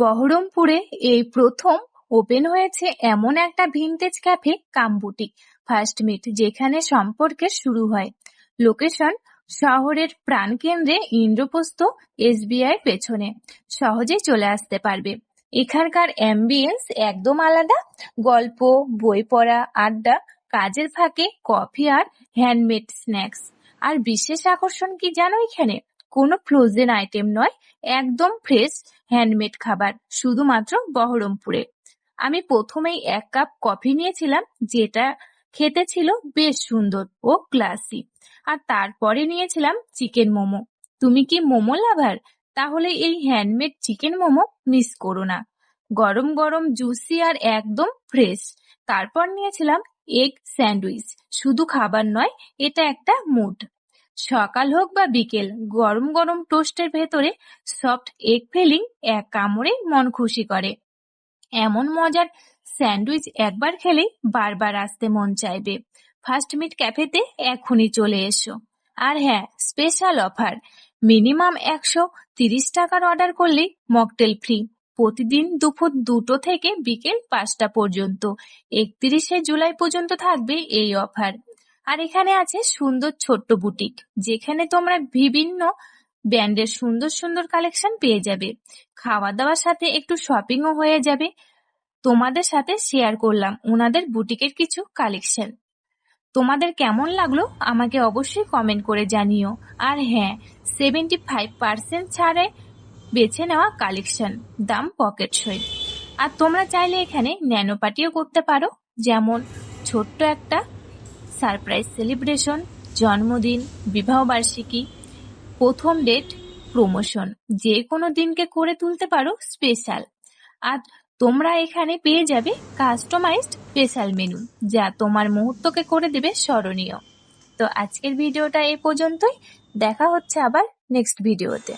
বহরমপুরে এই প্রথম ওপেন হয়েছে এমন একটা vintage cafe cum boutique first meet, যেখানে সম্পর্কের শুরু হয়। লোকেশন, শহরের প্রাণকেন্দ্রে ইন্দ্রপ্রস্থ এসবিআই পেছনে। সহজেই চলে আসতে পারবে। এখানকার অ্যাম্বিয়েন্স একদম আলাদা। গল্প, বই পড়া, আড্ডা, কাজের ফাঁকে কফি আর হ্যান্ডমেড স্ন্যাক্স আর বিশেষ আকর্ষণ কি জানো এখানে? কোনো ফ্রোজেন আইটেম নয়, একদম ফ্রেশ হ্যান্ডমেড খাবার, শুধুমাত্র বহরমপুরে। আমি প্রথমেই এক কাপ কফি নিয়েছিলাম, যেটা খেতে ছিল বেশ সুন্দর ও ক্লাসি আর তারপরে নিয়েছিলাম চিকেন মোমো। তুমি কি মোমো লাভার? তাহলে এই হ্যান্ডমেড চিকেন মোমো মিস করো না। গরম গরম জুসি আর একদম ফ্রেশ তারপর নিয়েছিলাম এগ স্যান্ডউইচ শুধু খাবার নয়, এটা একটা মুড সকাল হোক বা বিকেল, গরম গরম টোস্টের ভেতরে সফট এগ ফিলিং এক কামড়ে মন খুশি করে। এমন মজার স্যান্ডউইচ একবার খেলেই বারবার আসতে মন চাইবে। ফার্স্ট মিট ক্যাফেতে এখনই চলে এসো। আর হ্যাঁ স্পেশাল অফার। মিনিমাম একশো তিরিশ টাকার অর্ডার করলেই মকটেল ফ্রি। প্রতিদিন দুপুর দুটো থেকে বিকেল পাঁচটা পর্যন্ত। একত্রিশে জুলাই পর্যন্ত থাকবে এই অফার। আর এখানে আছে সুন্দর ছোট্ট বুটিক, যেখানে তোমরা বিভিন্ন ব্র্যান্ডের সুন্দর সুন্দর কালেকশন পেয়ে যাবে। খাওয়া দাওয়ার সাথে একটু শপিংও হয়ে যাবে। তোমাদের সাথে শেয়ার করলাম ওনাদের বুটিকের কিছু কালেকশন তোমাদের কেমন লাগল আমাকে অবশ্যই কমেন্ট করে জানিও। আর হ্যাঁ সেভেন্টি ফাইভ পার্সেন্ট ছাড়ে বেছে নেওয়া কালেকশন দাম পকেট সই। আর তোমরা চাইলে এখানে ন্যানো পার্টিও করতে পারো, যেমন ছোট্ট একটা সারপ্রাইজ সেলিব্রেশন, জন্মদিন, বিবাহবার্ষিকী, প্রথম ডেট, প্রমোশন। যে কোনো দিনকে করে তুলতে পারো স্পেশাল। আর তোমরা এখানে পেয়ে যাবে কাস্টমাইজড স্পেশাল মেনু, যা তোমার মুহূর্তকে করে দেবে স্মরণীয়। তো আজকের ভিডিওটা এ পর্যন্তই। দেখা হচ্ছে আবার নেক্সট ভিডিওতে।